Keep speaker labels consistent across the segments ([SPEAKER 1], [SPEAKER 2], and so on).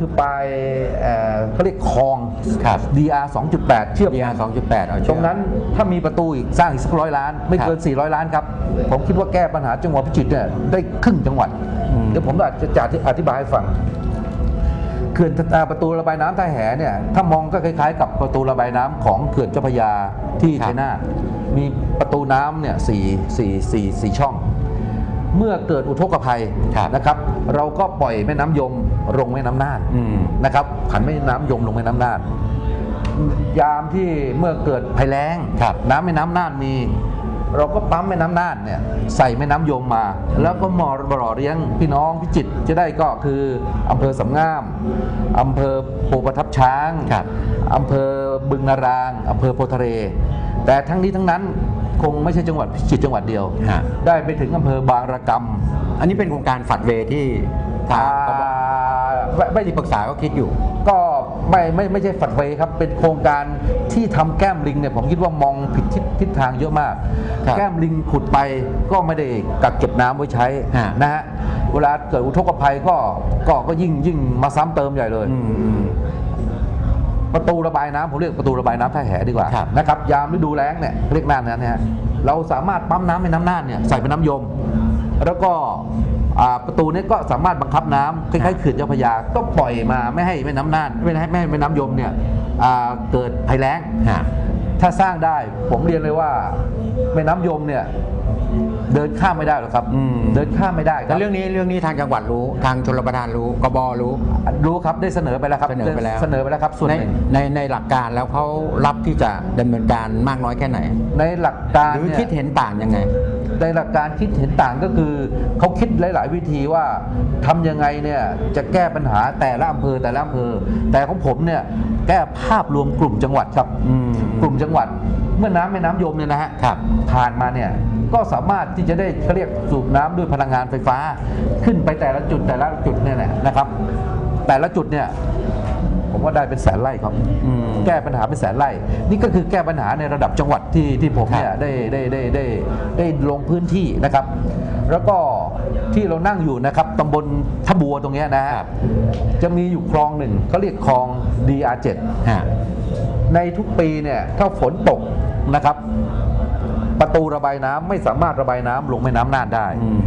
[SPEAKER 1] คือปลายเอ่อเขาเรียกคลอง
[SPEAKER 2] ครับ
[SPEAKER 1] DR 2.8 เชื่อม
[SPEAKER 2] PR 2.8เอาเชื่อม
[SPEAKER 1] ตรงนั้นถ้ามีประตูอีกสร้างอีกสักร้อยล้าน ไม่เกิน 400 ล้านครับ ผมคิดว่าแก้ปัญหาจังหวัดพิจิตรเนี่ยได้ครึ่งจังหวัด
[SPEAKER 2] อืม
[SPEAKER 1] เดี๋ยวผมอาจจะจะอธิบายให้ฟัง เขื่อนอ่าประตูระบายน้ำท่าแหเนี่ยถ้ามองก็คล้าย ๆ กับประตูระบายน้ำของเขื่อนเจ้าพระยาที่ชัยนาทมีประตูน้ำเนี่ยสี่สี่สี่สี่ช่อง เมื่อเกิดอุทกภัย
[SPEAKER 2] ครับ
[SPEAKER 1] นะครับ เราก็ปล่อยแม่น้ำยมลงแม่น้ำน่าน
[SPEAKER 2] อืม
[SPEAKER 1] นะครับผันแม่น้ำยมลงแม่น้ำน่านยามที่เมื่อเกิดภัยแล้ง
[SPEAKER 2] ครับ
[SPEAKER 1] น้ำแม่น้ำน่านมี เราก็ปั๊มแม่น้ำน่านเนี่ยใส่แม่น้ำยมมา แล้วก็มอหล่อเลี้ยงพี่น้องพิจิตรจะได้ก็คืออำเภอสำงามอำเภอโพประทับช้าง
[SPEAKER 2] ครับ
[SPEAKER 1] อำเภอบึงนารางอำเภอโพทะเลแต่ทั้งนี้ทั้งนั้น คงไม่ใช่จังหวัดพิจิตรจังหวัดเดียว
[SPEAKER 2] ฮะ
[SPEAKER 1] ได้ไปถึงอำเภอบางระกำ
[SPEAKER 2] อันนี้เป็นโครงการฝัดเวย์ที่ทางกบ
[SPEAKER 1] อ่าไม่ไม่
[SPEAKER 2] ที่ปรึกษาก็คิดอยู่
[SPEAKER 1] ก็ไม่ไม่ไม่ใช่ฝัดเวย์ครับ เป็นโครงการที่ทำแก้มลิงเนี่ยผมคิดว่ามองผิดทิศทิศทางเยอะมาก
[SPEAKER 2] ครับ
[SPEAKER 1] แก้มลิงขุดไปก็ไม่ได้กักเก็บน้ำไว้ใช้
[SPEAKER 2] ฮะ
[SPEAKER 1] นะฮะเวลาเกิดอุทกภัยก็ก็ก็ยิ่งยิ่งมาซ้ำเติมใหญ่เลย
[SPEAKER 2] อืมอืม
[SPEAKER 1] ประตูระบายน้ำผมเรียกประตูระบายน้ำท่าแหดีกว่า
[SPEAKER 2] ครับ
[SPEAKER 1] นะครับยามฤดูแล้งเนี่ยเรียกน่านนั้นเนี่ยเราสามารถปั๊มน้ำในน้ำน่านเนี่ยใส่เป็นน้ำยม แล้วก็อ่าประตูเนี้ก็สามารถบังคับน้ำคล้ายๆเขื่อนเจ้าพระยาก็ปล่อยมาไม่ให้แม่น้ำน่านไม่ให้ไม่ให้แม่น้ำยมเนี่ยอ่าเกิดภัยแล้ง
[SPEAKER 2] ฮะ
[SPEAKER 1] ถ้าสร้างได้ผมเรียนเลยว่าแม่น้ำยมเนี่ย เดินข้ามไม่ได้หรอกครับ
[SPEAKER 2] อืม
[SPEAKER 1] เดินข้ามไม่ได้ค
[SPEAKER 2] แล้
[SPEAKER 1] รั
[SPEAKER 2] ว
[SPEAKER 1] บ
[SPEAKER 2] เรื่องนี้เรื่องนี้ทางจังหวัดรู้ทางชลประทานรู้กบรู้
[SPEAKER 1] รู้ครับได้เสนอไปแล้วครับ
[SPEAKER 2] เสนอไปแล้ว
[SPEAKER 1] เสนอไปแล้วครับส่วน
[SPEAKER 2] ใน
[SPEAKER 1] หนึ่ง
[SPEAKER 2] ในในหลักการแล้วเขารับที่จะดำเนินการมากน้อยแค่ไหน
[SPEAKER 1] ในหลักการ
[SPEAKER 2] หรือ
[SPEAKER 1] เนี่ย
[SPEAKER 2] คิดเห็นต่างยังไง
[SPEAKER 1] ในหลักการคิดเห็นต่างก็คือเขาคิดหลาย ๆ วิธีว่าทำยังไงเนี่ยจะแก้ปัญหาแต่ละอำเภอแต่ละอำเภอ แต่ของผมเนี่ย แก้ภาพรวมกลุ่มจังหวัดครับ
[SPEAKER 2] อืม
[SPEAKER 1] กลุ่มจังหวัด เมื่อน้ำแม่น้ำยมเนี่ยนะฮะ
[SPEAKER 2] ครับ
[SPEAKER 1] ผ่านมาเนี่ยก็สามารถที่จะได้เขาเรียกสูบน้ำด้วยพลังงานไฟฟ้า ขึ้นไปแต่ละจุดแต่ละจุดเนี่ยแหละนะครับ แต่ละจุดเนี่ยผมว่าได้เป็นแสนไร่ครับ
[SPEAKER 2] อืม
[SPEAKER 1] แก้ปัญหาเป็นแสนไร่นี่ก็คือแก้ปัญหาในระดับจังหวัดที่ที่ผมเนี่ย
[SPEAKER 2] ครับ
[SPEAKER 1] ได้ได้ได้ได้ได้ลงพื้นที่นะครับ แล้วก็ ที่เรานั่งอยู่นะครับตำบลทะบัวตรงเนี้ยนะฮะ
[SPEAKER 2] ครับ
[SPEAKER 1] จะมีอยู่คลองหนึ่งเขาเรียกคลอง DR7
[SPEAKER 2] ฮะ
[SPEAKER 1] ในทุกปีเนี่ยถ้าฝนตกนะครับ ประตูระบายน้ำไม่สามารถระบายน้ำลงแม่น้ำน่านได้
[SPEAKER 2] อืม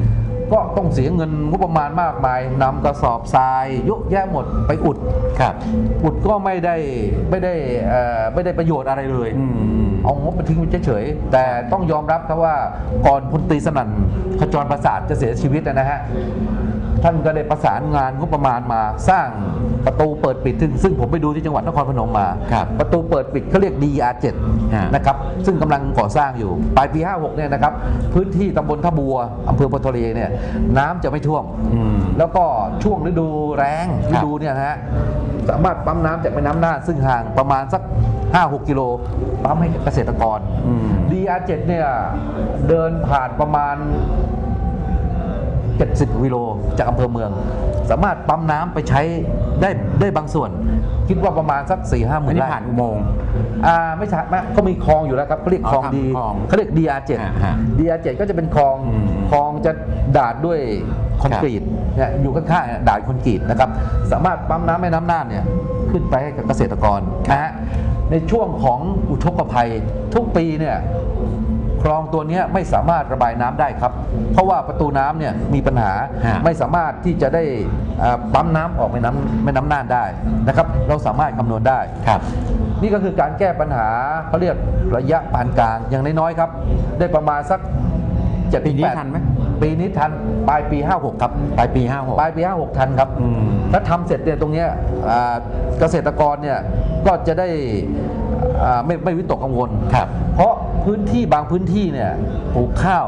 [SPEAKER 1] ก็ต้องเสียเงินงบประมาณมากมายนำกระสอบทรายเยอะแยะหมดไปอุด
[SPEAKER 2] ครับ
[SPEAKER 1] อุดก็ไม่ได้ไม่ได้เอ่อไม่ได้ประโยชน์อะไรเลย
[SPEAKER 2] อืม
[SPEAKER 1] เอางบไปทิ้งไว้เฉยๆแต่ต้องยอมรับครับว่าก่อนพลตรีสนั่นขจรประสาทจะเสียชีวิตนะฮะ ท่านก็ได้ประสานงานงบประมาณมาสร้างประตูเปิดปิดซึ่งซึ่งผมไปดูที่จังหวัดนครพนมมา
[SPEAKER 2] ครับ
[SPEAKER 1] ประตูเปิดปิดเขาเรียก DR7
[SPEAKER 2] ฮะ
[SPEAKER 1] นะครับซึ่งกำลังก่อสร้างอยู่ ปลายปี 56เนี่ยนะครับพื้นที่ตำบลท่าบัวอำเภอโพธิ์ทะเลเนี่ยน้ำจะไม่ท่วม
[SPEAKER 2] อืม
[SPEAKER 1] แล้วก็ช่วงฤดูแรง
[SPEAKER 2] ครั
[SPEAKER 1] ฤ
[SPEAKER 2] บ
[SPEAKER 1] ดูเนี่ยนะฮะสามารถปั๊มน้ำจากแม่น้ำน่านซึ่งห่างประมาณสัก 5-6 กิโลปั๊มให้เกษตรกร
[SPEAKER 2] อืม
[SPEAKER 1] DR7 เนี่ยเดินผ่านประมาณ 70กิโลจากอำเภอเมือง สามารถปั๊มน้ำไปใช้ได้ได้บางส่วน คิดว่าประมาณสัก4ี่ห้าห
[SPEAKER 2] อั
[SPEAKER 1] มื่
[SPEAKER 2] น
[SPEAKER 1] น
[SPEAKER 2] นี้
[SPEAKER 1] ไร่
[SPEAKER 2] ผ่านอุโมงค์
[SPEAKER 1] อ่าไม่ใช่ไม่ก็มีคลองอยู่แล้วครับเขาเรียก
[SPEAKER 2] อ๋อ
[SPEAKER 1] คลอง
[SPEAKER 2] ทำ
[SPEAKER 1] ดี
[SPEAKER 2] คลอง
[SPEAKER 1] เขาเรียก DR7
[SPEAKER 2] ฮะฮะ
[SPEAKER 1] DR7 ก็จะเป็นคลอง
[SPEAKER 2] อืม
[SPEAKER 1] คลองจะดาดด้วยคอนกรีตเนี่ยอยู่ข้างๆเนี่ยดาดคอนกรีตนะครับสามารถปั๊มน้ำแม่น้ำน่านเนี่ยขึ้นไปให้กับเกษตรกรนะฮะในช่วงของอุทกภัยทุกปีเนี่ย คลองตัวเนี้ยไม่สามารถระบายน้ำได้ครับ เพราะว่าประตูน้ำเนี่ยมีปัญหา
[SPEAKER 2] ฮะ
[SPEAKER 1] ไม่สามารถที่จะได้อ่าปั๊มน้ำออกแม่น้ำแม่น้ำน่านได้นะครับ เราสามารถคำนวณได้
[SPEAKER 2] ครับ
[SPEAKER 1] นี่ก็คือการแก้ปัญหาเขาเรียกระยะปานกลางอย่างน้อยๆครับ ได้ประมาณสักเจ็ด
[SPEAKER 2] ปีนี้
[SPEAKER 1] แปด
[SPEAKER 2] ทันไหม
[SPEAKER 1] ปีนี้ทันปลายปี 56 ครับ
[SPEAKER 2] ปลายปีห้าหก
[SPEAKER 1] ปลายปี 56 ทันครับ
[SPEAKER 2] อืม
[SPEAKER 1] ถ้าทำเสร็จเนี่ยตรงเนี้ยอ่าเกษตรกรเนี่ยก็จะได้อ่าไม่ไม่วิตกกังวล
[SPEAKER 2] ครับ
[SPEAKER 1] เพราะ พื้นที่บางพื้นที่เนี่ยปลูกข้าว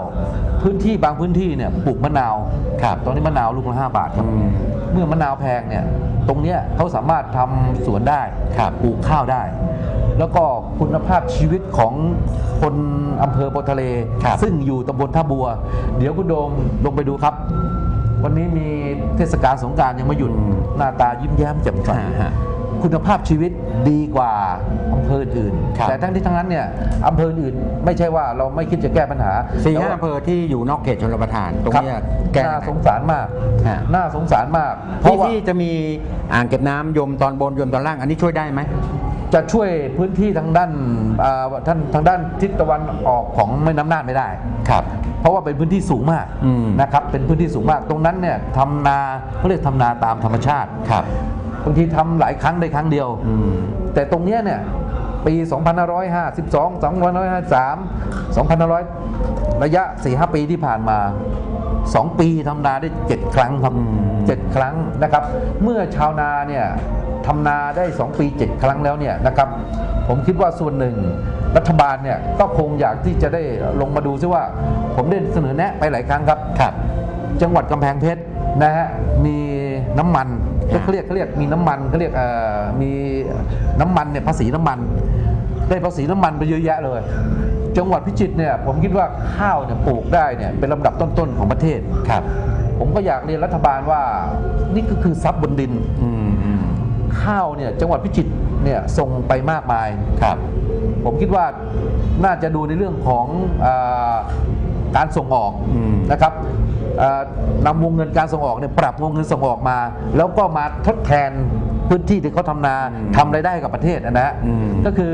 [SPEAKER 1] พื้นที่บางพื้นที่เนี่ยปลูกมะนาว
[SPEAKER 2] ครับ
[SPEAKER 1] ตอนนี้มะนาวลูกละ5บาทครับ
[SPEAKER 2] อืม
[SPEAKER 1] เมื่อมะนาวแพงเนี่ยตรงเนี้ยเขาสามารถทำสวนได้
[SPEAKER 2] ครับ
[SPEAKER 1] ปลูกข้าวได้ แล้วก็คุณภาพชีวิตของคนอำเภอโพธิ์ทะเล
[SPEAKER 2] ครับ
[SPEAKER 1] ซึ่งอยู่ตำบลท่าบัว เดี๋ยวคุณโดมลงไปดูครับ วันนี้มีเทศกาลสงกรารยังไม่หยุด
[SPEAKER 2] อืม
[SPEAKER 1] หน้าตายิ้มแย้มแจ่มใส
[SPEAKER 2] ฮะฮะ
[SPEAKER 1] คุณภาพชีวิตดีกว่าอำเภออื่น
[SPEAKER 2] ครับ
[SPEAKER 1] แต่ทั้งที่ทั้งนั้นเนี่ยอำเภออื่นไม่ใช่ว่าเราไม่คิดจะแก้ปัญหา
[SPEAKER 2] สี่
[SPEAKER 1] แต่
[SPEAKER 2] ห้า
[SPEAKER 1] ว่า
[SPEAKER 2] อำเภอที่อยู่นอกเขตชนประทาน ตรง
[SPEAKER 1] ครับ
[SPEAKER 2] เนี้ยแก้
[SPEAKER 1] น่าสงสารมาก
[SPEAKER 2] ฮะ
[SPEAKER 1] น่าสงสารมาก เพ
[SPEAKER 2] ที่
[SPEAKER 1] ราะว่า
[SPEAKER 2] ที่จะมีอ่างเก็บน้ำยมตอนบนยมตอนล่าง อันนี้ช่วยได้ไหม
[SPEAKER 1] จะช่วยพื้นที่ทางด้านอ่าท่านทางด้านทิศตะวันออกของแม่น้ำน่านไม่ได้
[SPEAKER 2] ครับ
[SPEAKER 1] เพราะว่าเป็นพื้นที่สูงมาก
[SPEAKER 2] อืม
[SPEAKER 1] นะครับ เป็นพื้นที่สูงมาก ตรงนั้นเนี่ยทำนาเขาเรียกทำนาตามธรรมชาติ
[SPEAKER 2] ครับ
[SPEAKER 1] บางทีทำหลายครั้งได้ครั้งเดียว
[SPEAKER 2] อืม
[SPEAKER 1] แต่ตรงเนี้ยเนี่ยปี 2552 2553 2500 ระยะ 4-5 ปีที่ผ่านมา 2 ปีทำนาได้ 7 ครั้งครับ
[SPEAKER 2] อืม
[SPEAKER 1] 7ครั้งนะครับ เมื่อชาวนาเนี่ยทำนาได้ 2 ปี 7 ครั้งแล้วเนี่ยนะครับ ผมคิดว่าส่วนหนึ่งรัฐบาลเนี่ยก็คงอยากที่จะได้ลงมาดูซิว่า ผมได้เสนอแนะไปหลายครั้งครับ
[SPEAKER 2] ครับ
[SPEAKER 1] จังหวัดกำแพงเพชรนะฮะมีน้ำมัน
[SPEAKER 2] ครับ
[SPEAKER 1] เขาเรียกเขาเรียกมีน้ำมันเขาเรียกเอ่อมีน้ำมันเนี่ยภาษีน้ำมัน ได้ภาษีน้ำมันไปเยอะแยะเลย จังหวัดพิจิตรเนี่ยผมคิดว่าข้าวเนี่ยปลูกได้เนี่ยเป็นลำดับต้นๆของประเทศ
[SPEAKER 2] ครับ
[SPEAKER 1] ผมก็อยากเรียนรัฐบาลว่านี่ก็คือทรัพย์บนดิน
[SPEAKER 2] อืมอืม
[SPEAKER 1] ข้าวเนี่ยจังหวัดพิจิตรเนี่ยส่งไปมากมาย
[SPEAKER 2] ครับ
[SPEAKER 1] ผมคิดว่าน่าจะดูในเรื่องของอา การส่งออก
[SPEAKER 2] อืม
[SPEAKER 1] นะครับอ่านำวงเงินการส่งออกเนี่ยปรับวงเงินส่งออกมา แล้วก็มาทดแทนพื้นที่ที่เขาทำนา
[SPEAKER 2] อืม
[SPEAKER 1] ทำรายได้กับประเทศนะฮะ
[SPEAKER 2] อืม
[SPEAKER 1] ก็คือ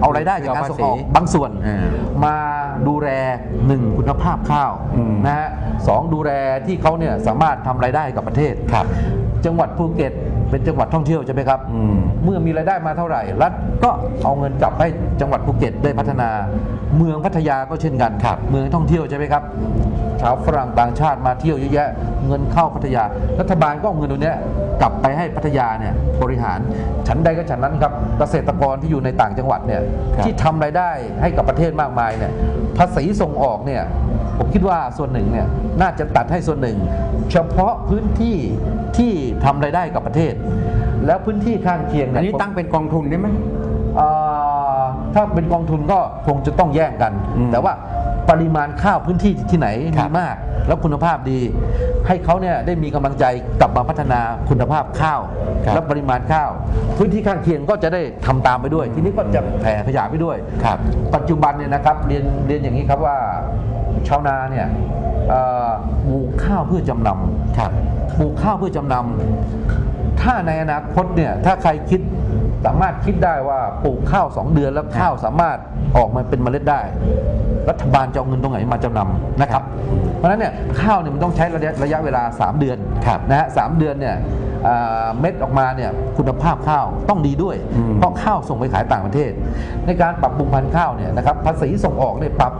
[SPEAKER 1] เอารายได้จากการส่งออก
[SPEAKER 2] เอาภาษี
[SPEAKER 1] บางส่วน
[SPEAKER 2] อ่า
[SPEAKER 1] มาดูแลหนึ่งคุณภาพข้าว
[SPEAKER 2] อืม
[SPEAKER 1] นะฮะสองดูแลที่เขาเนี่ยสามารถทำรายได้กับประเทศ
[SPEAKER 2] ครับ
[SPEAKER 1] จังหวัดภูเก็ต เป็นจังหวัดท่องเที่ยวใช่ไหมครับ
[SPEAKER 2] อืม
[SPEAKER 1] เมื่อมีรายได้มาเท่าไหร่ รัฐก็เอาเงินกลับให้จังหวัดภูเก็ตได้พัฒนา เมืองพัทยาก็เช่นกัน
[SPEAKER 2] ครับ
[SPEAKER 1] เมืองท่องเที่ยวใช่ไหมครับชาวฝรั่งต่างชาติมาเที่ยวเยอะแยะ เงินเข้าพัทยา รัฐบาลก็เอาเงินตรงเนี้ยกลับไปให้พัทยาเนี่ยบริหาร ฉันใดก็ฉันนั้นครับ เกษตรกรที่อยู่ในต่างจังหวัดเนี่ย
[SPEAKER 2] ครับ
[SPEAKER 1] ที่ทำรายได้ให้กับประเทศมากมายเนี่ยภาษีส่งออกเนี่ย ผมคิดว่าส่วนหนึ่งเนี่ยน่าจะตัดให้ส่วนหนึ่ง เฉพาะพื้นที่ที่ทำรายได้กับประเทศ แล้วพื้นที่ข้างเคียง
[SPEAKER 2] อั
[SPEAKER 1] เนี่
[SPEAKER 2] น
[SPEAKER 1] ย
[SPEAKER 2] นี้ตั้งเป็นกองทุนได้ไหม
[SPEAKER 1] เอ่อถ้าเป็นกองทุนก็คงจะต้องแยกกัน
[SPEAKER 2] อืม
[SPEAKER 1] แต่ว่าปริมาณข้าวพื้นที่ที่ไหน
[SPEAKER 2] ครั
[SPEAKER 1] มี
[SPEAKER 2] บ
[SPEAKER 1] มาก แล้วคุณภาพดี ให้เขาเนี่ยได้มีกำลังใจกลับมาพัฒนาคุณภาพข้าว
[SPEAKER 2] ครับ
[SPEAKER 1] และปริมาณข้าว พื้นที่ข้างเคียงก็จะได้ทำตามไปด้วย ทีนี้ก็จะแผ่ขยายไปด้วย
[SPEAKER 2] ครับ
[SPEAKER 1] ปัจจุบันเนี่ยนะครับเรียนเรียนอย่างนี้ครับว่า ชาวนาเนี่ยเอ่อปลูกข้าวเพื่อจำนำ
[SPEAKER 2] ครับ
[SPEAKER 1] ปลูกข้าวเพื่อจำนำถ้าในอนาคตเนี่ยถ้าใครคิดสามารถคิดได้ว่าปลูกข้าว2เดือนแล้วข้าวสามารถออกมาเป็นเมล็ดได้ รัฐบาลจะเอาเงินตรงไหนมาจำนำนะครับ เพราะฉะนั้นเนี่ยข้าวเนี่ยมันต้องใช้ระยะระยะเวลา 3 เดือน
[SPEAKER 2] ครับ
[SPEAKER 1] นะฮะสามเดือนเนี่ยอ่า เม็ดออกมาเนี่ยคุณภาพข้าวต้องดีด้วย
[SPEAKER 2] อืม
[SPEAKER 1] เพราะข้าวส่งไปขายต่างประเทศ ในการปรับปรุงพันธุ์ข้าวเนี่ยนะครับภาษีส่งออกเนี่ยปรับ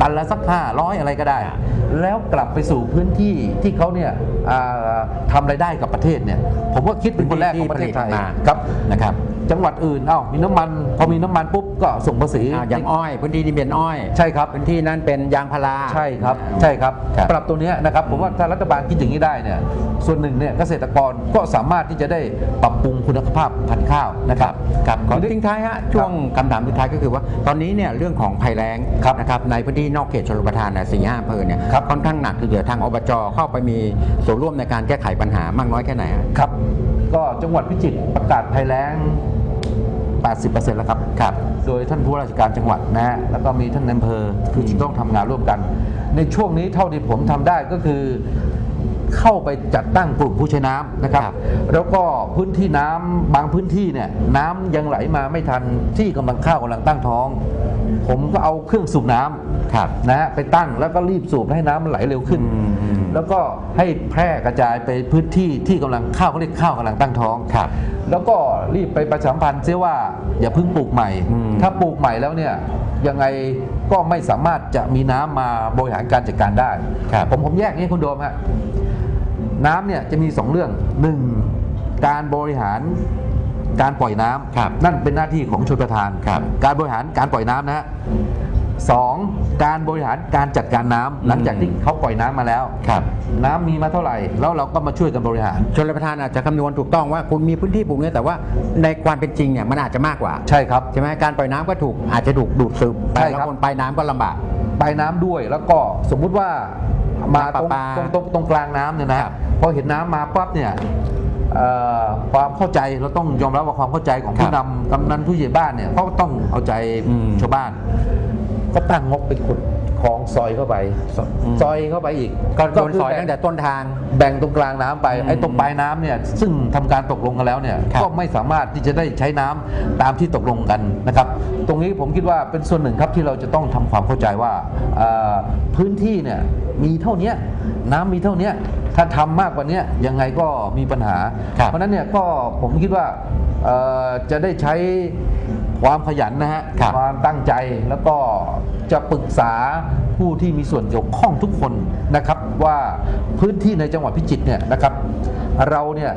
[SPEAKER 1] ตันละสัก500อะไรก็ได้ แล้วกลับไปสู่พื้นที่ที่เขาเนี่ยอ่าทำรายได้กับประเทศเนี่ยผมว่าคิดเป็นคนแรกของประเทศไทย
[SPEAKER 2] ที่ผลิตมา
[SPEAKER 1] ครับ
[SPEAKER 2] นะครับ
[SPEAKER 1] จังหวัดอื่นเอ้ามีน้ำมันพอมีน้ำมันปุ๊บก็ส่งภาษี
[SPEAKER 2] อ่าอย่างอ้อยพื้นที่นี้เป็นอ้อย
[SPEAKER 1] ใช่ครับ
[SPEAKER 2] พื้นที่นั้นเป็นยางพารา
[SPEAKER 1] ใช่ครับใช่ครับ
[SPEAKER 2] ครับ
[SPEAKER 1] ปรับตัวเนี้ยนะครับผมว่าถ้ารัฐบาลคิดอย่างนี้ได้เนี่ยส่วนหนึ่งเนี่ยเกษตรกรก็สามารถที่จะได้ปรับปรุงคุณภาพพันธุ์ข้าวนะครับ
[SPEAKER 2] ครับขอทิ้งท้ายฮะช่วงคำถามสุดท้ายก็คือว่า ตอนนี้เนี่ยเรื่องของภัยแล้ง
[SPEAKER 1] ครับ
[SPEAKER 2] นะครับในพื้นที่นอกเขตชลประทานนะสี่ห้าอำเภอเนี่ย
[SPEAKER 1] ครับ
[SPEAKER 2] ค่อนข้างหนักคือเดี๋ยวทางอบจเข้าไปมีส่วนร่วมในการแก้ไขปัญหามากน้อยแค่ไหนฮะ
[SPEAKER 1] ครับก็จังหวัดพิจิตรประกาศภัยแล้ง 80%แล้วครับ
[SPEAKER 2] ครับ
[SPEAKER 1] โดยท่านผู้ว่าราชการจังหวัดนะฮะแล้วก็มีท่านนายอำเภอคือจะต้องทำงานร่วมกัน ในช่วงนี้เท่าที่ผมทำได้ก็คือเข้าไปจัดตั้งกลุ่มผู้ใช้น้ำนะครับ
[SPEAKER 2] ครับ
[SPEAKER 1] แล้วก็พื้นที่น้ำบางพื้นที่เนี่ยน้ำยังไหลมาไม่ทันที่กำลังข้าวกำลังตั้งท้อง ผมก็เอาเครื่องสูบน้ำ
[SPEAKER 2] ครับ
[SPEAKER 1] นะฮะไปตั้งแล้วก็รีบสูบให้น้ำมันไหลเร็วขึ้น
[SPEAKER 2] อืมอืม
[SPEAKER 1] แล้วก็ให้แพร่กระจายไปพื้นที่ที่กำลังข้าวเขาเรียกข้าวกำลังตั้งท้อง
[SPEAKER 2] ครับ
[SPEAKER 1] แล้วก็รีบไปประชาสัมพันธ์เสียว่าอย่าเพิ่งปลูกใหม่
[SPEAKER 2] อืม
[SPEAKER 1] ถ้าปลูกใหม่แล้วเนี่ยยังไงก็ไม่สามารถจะมีน้ำมาบริหารการจัดการได้
[SPEAKER 2] ครับ
[SPEAKER 1] ผมผมแยกนี้คุณโดมฮะน้ำเนี่ยจะมีสองเรื่องหนึ่งการบริหาร การปล่อยน้ำ
[SPEAKER 2] ครับ
[SPEAKER 1] นั่นเป็นหน้าที่ของชลประทาน
[SPEAKER 2] ครับ
[SPEAKER 1] การบริหารการปล่อยน้ำนะฮะสองการบริหารการจัดการน้ำหลังจากที่เขาปล่อยน้ำมาแล้ว
[SPEAKER 2] ครับ
[SPEAKER 1] น้ำมีมาเท่าไหร่ แล้วเราก็มาช่วยกันบริหาร
[SPEAKER 2] ชนประทานอาจจะคำนวณถูกต้องว่าคุณมีพื้นที่ปลูกเนี่ยแต่ว่าในความเป็นจริงเนี่ยมันอาจจะมากกว่า
[SPEAKER 1] ใช่ครับ
[SPEAKER 2] ใช่ไหมการปล่อยน้ำก็ถูกอาจจะถูกดูดซึมไป
[SPEAKER 1] ใช่
[SPEAKER 2] แล้ว
[SPEAKER 1] ครับ
[SPEAKER 2] คนไปน้ำก็ลำบาก
[SPEAKER 1] ปลายน้ำด้วยแล้วก็สมมุติว่ามาตรง
[SPEAKER 2] น้ำประปา
[SPEAKER 1] ตรงตรงตรงกลางน้ำเนี่ยนะครับพอเห็นน้ำมาปั๊บเนี่ยเอ่อ ความเข้าใจเราต้องยอมรับว่าความเข้าใจของ
[SPEAKER 2] ครั
[SPEAKER 1] ผู้
[SPEAKER 2] บ
[SPEAKER 1] นำกำนันผู้ใหญ่บ้านเนี่ยเขาก็ต้องเอาใจ
[SPEAKER 2] อืม
[SPEAKER 1] ชาวบ้าน ก็ตั้งงบไปขุดคลองซอยเข้าไป
[SPEAKER 2] อืม
[SPEAKER 1] ซอยเข้าไปอีก
[SPEAKER 2] ก็โดน
[SPEAKER 1] คื
[SPEAKER 2] สอย
[SPEAKER 1] แบ่
[SPEAKER 2] ตั้งแต่ต้นทาง
[SPEAKER 1] แบ่งตรงกลางน้ำไป
[SPEAKER 2] อืม
[SPEAKER 1] ไอ้ตรงปลายน้ำเนี่ยซึ่งทำการตกลงกันแล้วเนี่ย
[SPEAKER 2] ครับ
[SPEAKER 1] ก็ไม่สามารถที่จะได้ใช้น้ำตามที่ตกลงกันนะครับ ตรงนี้ผมคิดว่าเป็นส่วนหนึ่งครับที่เราจะต้องทำความเข้าใจว่าเอ่อพื้นที่เนี่ยมีเท่าเนี้ยน้ำมีเท่าเนี้ย ถ้าทำมากกว่าเนี้ยยังไงก็มีปัญหา
[SPEAKER 2] ครับ
[SPEAKER 1] เพราะฉะนั้นเนี่ยก็ผมคิดว่าเอ่อจะได้ใช้ความขยันนะฮะ
[SPEAKER 2] ครับ
[SPEAKER 1] ความตั้งใจแล้วก็จะปรึกษาผู้ที่มีส่วนเกี่ยวข้องทุกคนนะครับว่าพื้นที่ในจังหวัดพิจิตรเนี่ยนะครับ เราเนี่ย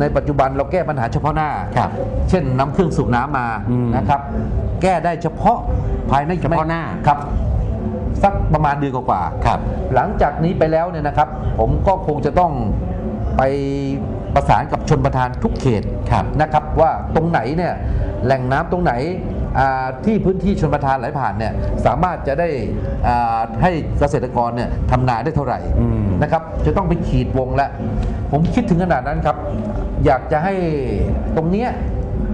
[SPEAKER 1] ในปัจจุบันเราแก้ปัญหาเฉพาะหน้า
[SPEAKER 2] ครับ
[SPEAKER 1] เช่นนำเครื่องสูบน้ำมา
[SPEAKER 2] อืม
[SPEAKER 1] นะครับ แก้ได้เฉพาะภายใน
[SPEAKER 2] เฉพาะหน้า
[SPEAKER 1] ครับ สักประมาณเดือนกว่าๆ
[SPEAKER 2] ครับ
[SPEAKER 1] หลังจากนี้ไปแล้วเนี่ยนะครับ ผมก็คงจะต้องไปประสานกับชนประทานทุกเขต
[SPEAKER 2] ครับ
[SPEAKER 1] นะครับ ว่าตรงไหนเนี่ยแหล่งน้ำตรงไหนอ่าที่พื้นที่ชนประทานไหลผ่านเนี่ยสามารถจะได้อ่าให้เกษตรกรเนี่ยทำนาได้เท่าไหร่
[SPEAKER 2] อืม
[SPEAKER 1] นะครับ จะต้องไปขีดวงแล้วผมคิดถึงขนาดนั้นครับ อยากจะให้ตรงเนี้ย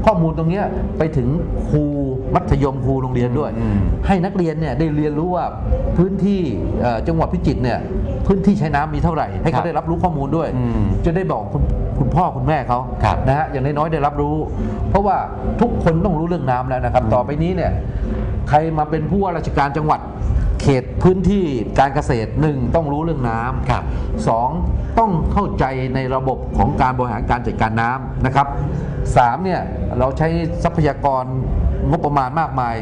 [SPEAKER 1] ข้อมูลตรงเนี้ยไปถึงครูมัธยมครูโรงเรียนด้วย
[SPEAKER 2] อืม
[SPEAKER 1] ให้นักเรียนเนี่ยได้เรียนรู้ว่าพื้นที่เอ่อจังหวัดพิจิตรเนี่ยพื้นที่ใช้น้ำมีเท่าไหร่ ให้
[SPEAKER 2] ครั
[SPEAKER 1] เขา
[SPEAKER 2] บ
[SPEAKER 1] ได้รับรู้ข้อมูลด้วย
[SPEAKER 2] อืม
[SPEAKER 1] จะได้บอกคุณคุณพ่อคุณแม่เขา
[SPEAKER 2] ครับ
[SPEAKER 1] นะฮะอย่างน้อยๆได้รับรู้ เพราะว่าทุกคนต้องรู้เรื่องน้ำแล้วนะครับ ต่อไปนี้เนี่ยใครมาเป็นผู้ว่าราชการจังหวัด เขตพื้นที่การเกษตรหนึ่งต้องรู้เรื่องน้ำ
[SPEAKER 2] ครับ
[SPEAKER 1] สองต้องเข้าใจในระบบของการบริหารการจัดการน้ำนะครับสามเนี่ยเราใช้ทรัพยากรงบประมาณมากมาย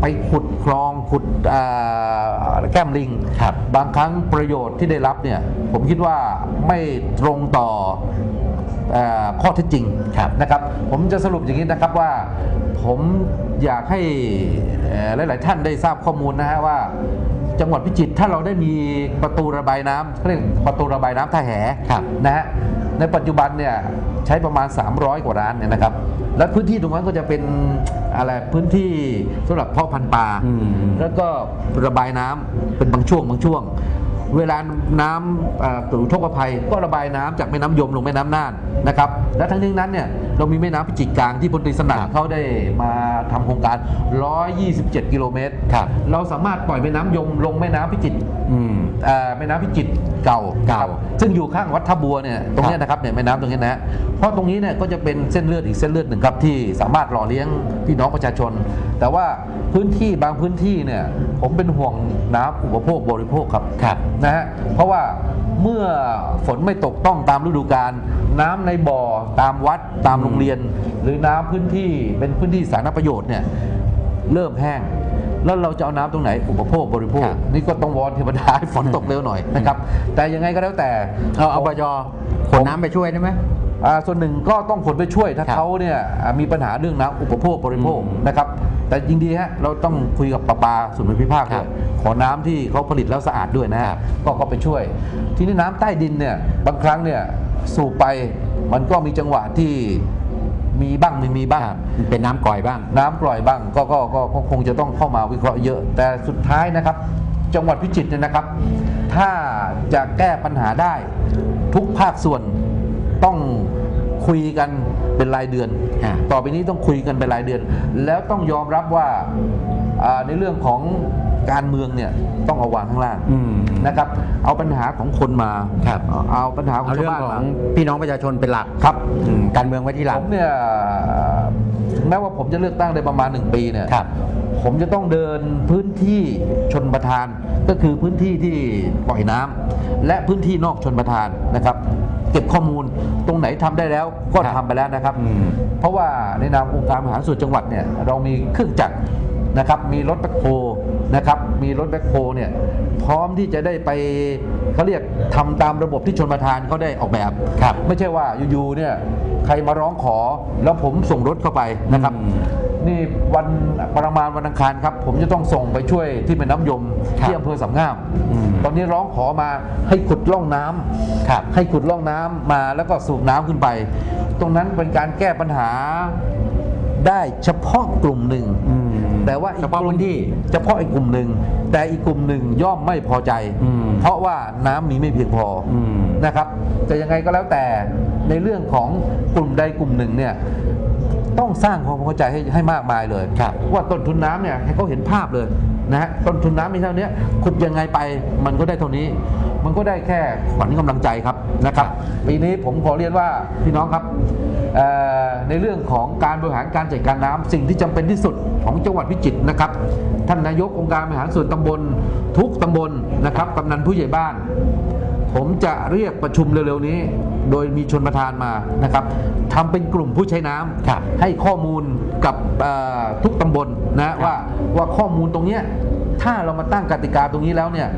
[SPEAKER 1] ไปขุดคลองขุดอ่าแก้มลิง
[SPEAKER 2] ครับ
[SPEAKER 1] บางครั้งประโยชน์ที่ได้รับเนี่ยผมคิดว่าไม่ตรงต่อเออ ข้อเท็จจริง
[SPEAKER 2] ครับ
[SPEAKER 1] นะครับผมจะสรุปอย่างนี้นะครับว่าผมอยากให้เอ่อหลาย ๆ ท่านได้ทราบข้อมูลนะฮะว่าจังหวัดพิจิตรถ้าเราได้มีประตูระบายน้ำเขาเรียกประตูระบายน้ำท่าแห
[SPEAKER 2] ครับ
[SPEAKER 1] นะฮะในปัจจุบันเนี่ยใช้ประมาณ 300 กว่าร้านเนี่ยนะครับ และพื้นที่ตรงนั้นก็จะเป็นอะไรพื้นที่สำหรับเพาะพันธุ์ปลา
[SPEAKER 2] อืม
[SPEAKER 1] แล้วก็ระบายน้ำเป็นบางช่วงบางช่วง เวลาน้ำถูกทกภัย ก็ระบายน้ำจากแม่น้ำยมลงแม่น้ำน่านนะครับและทั้งนี้นั้นเนี่ยเรามีแม่น้ำพิจิตรกลางที่พลตรีสนั่นเขาได้มา ทำโครงการ 127 กิโลเมตร
[SPEAKER 2] ครับ
[SPEAKER 1] เราสามารถปล่อยแม่น้ำยมลงแม่น้ำพิจิตร
[SPEAKER 2] อืม
[SPEAKER 1] เอ่อแม่น้ำพิจิตรเก่า
[SPEAKER 2] เก่า
[SPEAKER 1] ครับซึ่งอยู่ข้างวัดท่าบัวเนี่ยตรงเนี้ย
[SPEAKER 2] ครับ
[SPEAKER 1] นะครับเนี่ยแม่น้ำตรงเนี้ยนะฮะเพราะตรงนี้เนี่ยก็จะเป็นเส้นเลือดอีกเส้นเลือดหนึ่งครับที่สามารถหล่อเลี้ยงพี่น้องประชาชน แต่ว่าพื้นที่บางพื้นที่เนี่ยผมเป็นห่วงน้ำอุปโภคบริโภคครับ
[SPEAKER 2] ครับ
[SPEAKER 1] นะฮะเพราะว่าเมื่อฝนไม่ตกต้องตามฤดูกาล น้ำในบ่อตามวัดตามโรงเรียน หรือน้ำพื้นที่เป็นพื้นที่สาธารณประโยชน์เนี่ยเริ่มแห้ง แล้วเราจะเอาน้ำตรงไหนอุปโภคบริโภค
[SPEAKER 2] ครับ
[SPEAKER 1] นี่ก็ต้องวอนเทวดาให้ฝนตกเร็วหน่อยนะครับ แต่ยังไงก็แล้วแต่
[SPEAKER 2] เอาเอาบยขนน้ำไปช่วยได้ไหม
[SPEAKER 1] อ่าส่วนหนึ่งก็ต้องขนไปช่วยถ้า
[SPEAKER 2] ครับ
[SPEAKER 1] เขาเนี่ยอ่ามีปัญหาเรื่องน้ำอุปโภคบริโภค
[SPEAKER 2] อืม
[SPEAKER 1] นะครับ แต่จริงดีฮะเราต้องคุยกับประปาส่วนภูมิภาค
[SPEAKER 2] ครั
[SPEAKER 1] ด้ว
[SPEAKER 2] บ
[SPEAKER 1] ยขอน้ำที่เขาผลิตแล้วสะอาดด้วยนะฮะ
[SPEAKER 2] ครับ
[SPEAKER 1] ก็ก็ไปช่วย ทีนี้น้ำใต้ดินเนี่ยบางครั้งเนี่ย สูบไป มันก็มีจังหวะที่มีบ้างไม่มีบ้าง
[SPEAKER 2] เป็นน้ำก่อยบ้าง
[SPEAKER 1] น้ำปล่อยบ้างก็ก็ก็ก็คงจะต้องเข้ามาวิเคราะห์เยอะ แต่สุดท้ายนะครับ จังหวัดพิจิตรเนี่ยนะครับ ถ้าจะแก้ปัญหาได้ทุกภาคส่วนต้องคุยกันเป็นรายเดือน
[SPEAKER 2] อ่า
[SPEAKER 1] ต่อไปนี้ต้องคุยกันเป็นรายเดือน แล้วต้องยอมรับว่าอ่าในเรื่องของ การเมืองเนี่ยต้องเอาวางข้างล่าง
[SPEAKER 2] อืม
[SPEAKER 1] นะครับ เอาปัญหาของคนมา
[SPEAKER 2] ครับ
[SPEAKER 1] เอาเอาปัญหาของ
[SPEAKER 2] เอา
[SPEAKER 1] ชา
[SPEAKER 2] เรื่
[SPEAKER 1] ว
[SPEAKER 2] อง
[SPEAKER 1] บ้าน
[SPEAKER 2] ขอ
[SPEAKER 1] มา
[SPEAKER 2] งพี่น้องประชาชนเป็นหลัก
[SPEAKER 1] ครับ
[SPEAKER 2] อืมการเมืองไว้ที่หลั
[SPEAKER 1] ผ
[SPEAKER 2] ง
[SPEAKER 1] มเนี่ยถึงแม้ว่าผมจะเลือกตั้งได้ประมาณหนึ่งปีเนี่ย
[SPEAKER 2] ครับ
[SPEAKER 1] ผมจะต้องเดินพื้นที่ชนประทาน ก็คือพื้นที่ที่ปล่อยน้ำและพื้นที่นอกชนประทานนะครับ เก็บข้อมูลตรงไหนทำได้แล้วก็
[SPEAKER 2] ครับ
[SPEAKER 1] ทำไปแล้วนะครับ
[SPEAKER 2] อืม
[SPEAKER 1] เพราะว่าในนามองค์การบริหารส่วนจังหวัดเนี่ยเรามีเครื่องจักร นะครับมีรถแบ็คโฮนะครับมีรถแบ็คโฮเนี่ยพร้อมที่จะได้ไปเขาเรียกทำตามระบบที่ชนประทานเขาได้ออกแบบ
[SPEAKER 2] ครับ
[SPEAKER 1] ไม่ใช่ว่าอยู่ๆเนี่ยใครมาร้องขอแล้วผมส่งรถเข้าไปนะครับ
[SPEAKER 2] อืม
[SPEAKER 1] นี่วันประมาณวันอังคารครับ ผมจะต้องส่งไปช่วยที่เป็นน้ำยม
[SPEAKER 2] ครับ
[SPEAKER 1] ที่อำเภอสามงาม
[SPEAKER 2] อืม
[SPEAKER 1] ตอนนี้ร้องขอมาให้ขุดร่องน้ำ
[SPEAKER 2] ครับ
[SPEAKER 1] ให้ขุดร่องน้ำมาแล้วก็สูบน้ำขึ้นไป ตรงนั้นเป็นการแก้ปัญหาได้เฉพาะกลุ่มหนึ่ง
[SPEAKER 2] อืม
[SPEAKER 1] แต่ว่าอีก
[SPEAKER 2] เฉพาะ
[SPEAKER 1] กลุ่ม
[SPEAKER 2] พื้นที่
[SPEAKER 1] เฉพาะอีกกลุ่มหนึ่งแต่อีกกลุ่มหนึ่งย่อมไม่พอใจ
[SPEAKER 2] อืม
[SPEAKER 1] เพราะว่าน้ำมีไม่เพียงพออ
[SPEAKER 2] ม
[SPEAKER 1] นะครับแต่ยังไงก็แล้วแต่ในเรื่องของกลุ่มใดกลุ่มหนึ่งเนี่ยต้องสร้างความเข้าใจให้ให้มากมายเลย
[SPEAKER 2] ครับ
[SPEAKER 1] ว่าต้นทุนน้ำเนี่ยให้เขาเห็นภาพเลยนะฮะต้นทุนน้ำมีเท่านี้ขุดยังไงไปมันก็ได้เท่านี้ มันก็ได้แค่ขวัญกำลังใจครับนะครับปีนี้ผมขอเรียนว่าพี่น้องครับเอ่อ ในเรื่องของการบริหารการจัดการน้ำสิ่งที่จำเป็นที่สุดของจังหวัดพิจิตรนะครับ ท่านนายกองค์การบริหารส่วนตำบลทุกตำบลนะครับกำนันผู้ใหญ่บ้าน ผมจะเรียกประชุมเร็วๆนี้ โดยมีชนประธานมานะครับทำเป็นกลุ่มผู้ใช้น้ำ
[SPEAKER 2] ครับ
[SPEAKER 1] ให้ข้อมูลกับเอ่อทุกตำบลนะว่าว่าข้อมูลตรงเนี้ยถ้าเรามาตั้งกติกาตรงนี้แล้วเนี่ย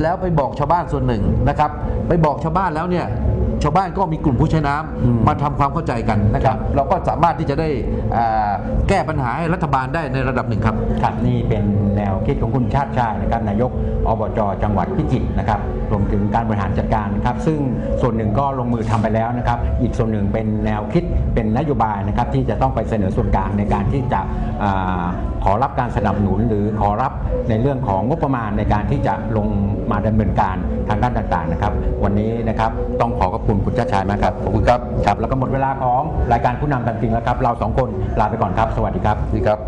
[SPEAKER 1] แล้วไปบอกชาวบ้านส่วนหนึ่งนะครับ ไปบอกชาวบ้านแล้วเนี่ย ชาวบ้านก็มีกลุ่มผู้ใช้น้ำ
[SPEAKER 2] อืม
[SPEAKER 1] มาทำความเข้าใจกันนะครับ เราก็สามารถที่จะได้อ่าแก้ปัญหาให้รัฐบาลได้ในระดับหนึ่งครับ
[SPEAKER 2] ครับนี่เป็นแนวคิดของคุณชาติชายนะครับนายกอบจจังหวัดพิจิตรนะครับรวมถึงการบริหารจัดการนะครับ ซึ่งส่วนหนึ่งก็ลงมือทำไปแล้วนะครับ อีกส่วนหนึ่งเป็นแนวคิดเป็นนโยบายนะครับที่จะต้องไปเสนอส่วนกลางในการที่จะอาขอรับการสนับสนุนหรือขอรับในเรื่องของงบประมาณในการที่จะลงมาดำเนินการทางด้านต่างๆนะครับ วันนี้นะครับต้องขอขอบคุณคุณชาติชายมากครับขอบคุณครับครับ แล้วก็หมดเวลาของรายการผู้นำตามจริงแล้วครับ เราสองคนลาไปก่อนครับ สวัสดีครับ
[SPEAKER 1] ดีครับ